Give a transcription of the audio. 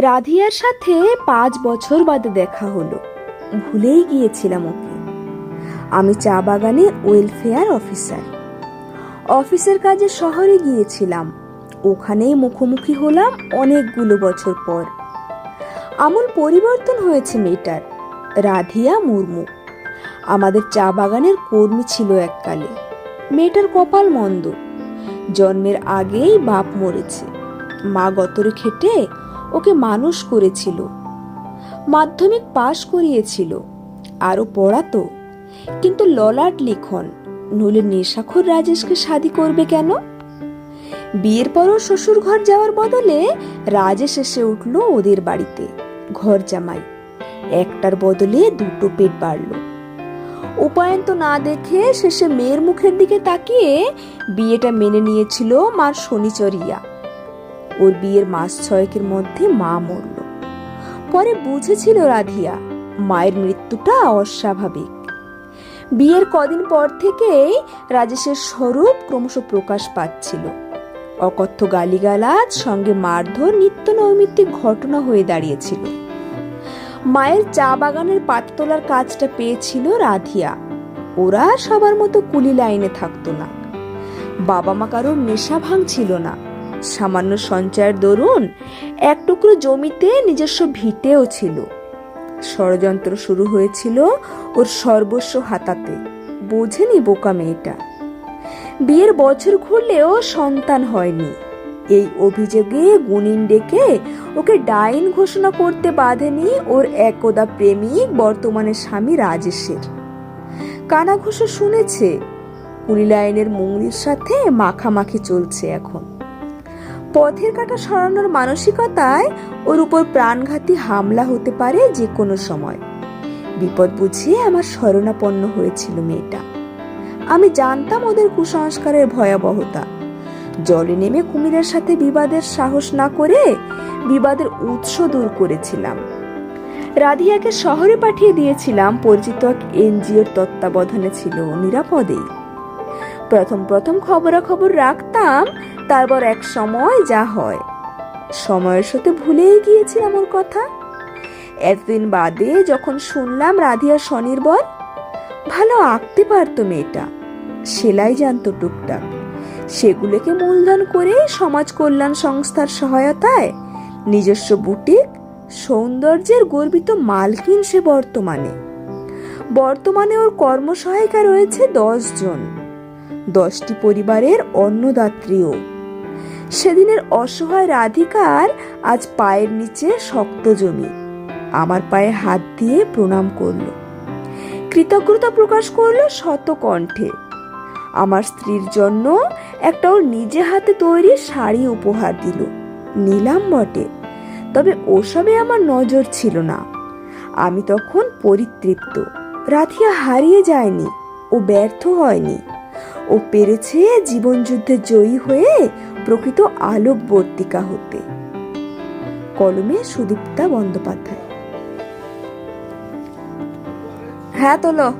রাধিয়ার সাথে পাঁচ বছর বাদে দেখা হলো। ভুলেই গিয়েছিলাম ওকে। আমি চা বাগানে ওয়েলফেয়ার অফিসার অফিসের কাজে শহরে গিয়েছিলাম। ওখানেই মুখোমুখি হলাম অনেকগুলো বছর পর। আমূল পরিবর্তন হয়েছে মেয়েটার। রাধিয়া মুর্মু। আমাদের চা বাগানের কর্মী ছিল এককালে। মেয়েটার কপাল মন্দ। জন্মের আগেই বাপ মরেছে। মা গতরে খেটে ওকে মানুষ করেছিল, মাধ্যমিক পাশ করিয়েছিল, আরও পড়াতো। কিন্তু ললাট লিখন, নইলে নেশাখোর রাজেশকে শাদি করবে কেন? বিয়ের পরও শ্বশুর ঘর যাওয়ার বদলে রাজেশ এসে উঠল ওদের বাড়িতে, ঘর জামাই। একটার বদলে দুটো পেট বাড়ল। উপায়ন তো না দেখে শেষে মেয়ের মুখের দিকে তাকিয়ে বিয়েটা মেনে নিয়েছিল মার শনিচরিয়া। ওর বিয়ের মাস ছয়েকের মধ্যে মা মরল। পরে বুঝেছিল রাধিয়া, মায়ের মৃত্যুটা অস্বাভাবিক। বিয়ের কদিন পর থেকেই রাজেশের স্বরূপ ক্রমশ প্রকাশ পাচ্ছিল। অকথ্য গালিগালাজ, সঙ্গে মারধর নিত্য নৈমিত্তিক ঘটনা হয়ে দাঁড়িয়েছিল। মায়ের চা বাগানের পাতা তোলার কাজটা পেয়েছিল রাধিয়া। ওরা সবার মতো কুলি লাইনে থাকতো না। বাবা মা কারোর নেশা ভাঙছিল না। সামান্য সঞ্চয়ের দরুন এক টুকরো জমিতে নিজস্ব ভিটেও ছিল। ষড়যন্ত্র শুরু হয়েছিল ওর সর্বস্ব হাতাতে। বোঝেনি বোকা মেয়েটা। বিয়ের বছর ঘুরলেও সন্তান হয়নি। এই অভিযোগে গুণিন ডেকে ওকে ডাইন ঘোষণা করতে বাধেনি ওর একদা প্রেমিক, বর্তমানে স্বামী রাজেশের। কানাঘুষো শুনেছে কুড়িলাইনের মুঙ্গির সাথে মাখামাখি চলছে এখন। পথের কাটা সরানোর মানসিকতায় ওর উপর প্রাণঘাতী হামলা হতে পারে যে কোনো সময়। বিপদ বুঝিয়ে আমার শরণাপন্ন হয়েছিল মেয়েটা। আমি জানতাম ওদের কুসংস্কারের ভয়াবহতা। জলে নেমে কুমিরের সাথে বিবাদের সাহস না করে বিবাদের উৎস দূর করেছিলাম। রাধিয়াকে শহরে পাঠিয়ে দিয়েছিলাম, পরিচিত এক এনজিওর তত্ত্বাবধানে ছিল নিরাপদেই। প্রথম প্রথম খবরাখবর রাখতাম তারপর এক সময় যা হয়। সময়ের সাথে ভুলেই গিয়েছিলাম ওর কথা। এতদিন বাদে যখন শুনলাম রাধিয়া স্বনির্ভর ভালো আঁকতে পারতো মেয়েটা, সেলাই জানতো টুকটাক। সেগুলোকে মূলধন করে সমাজ কল্যাণ সংস্থার সহায়তায় নিজস্ব বুটিক, সৌন্দর্যের গর্বিত মালকিন সে বর্তমানে। বর্তমানে ওর কর্মসহায়িকা রয়েছে দশ জন। দশটি পরিবারের অন্নদাত্রীও। সেদিনের অসহায় রাধিকার আজ পায়ের নিচে শক্ত জমি। আমার পায়ে হাত দিয়ে প্রণাম করল। কৃতজ্ঞতা প্রকাশ করল শত কণ্ঠে আমার স্ত্রীর জন্য একটা ওর নিজে হাতে তৈরি শাড়ি উপহার দিল। নিলাম বটে। তবে ওসবে আমার নজর ছিল না। আমি তখন পরিতৃপ্ত। রাধিয়া হারিয়ে যায়নি ও ব্যর্থ হয়নি। ও পেরেছে জীবনযুদ্ধে জয়ী হয়ে প্রকৃত আলোকবর্তিকা হতে। কলমে সুদীপ্তা বন্দ্যোপাধ্যায়। হ্যাঁ তোলো।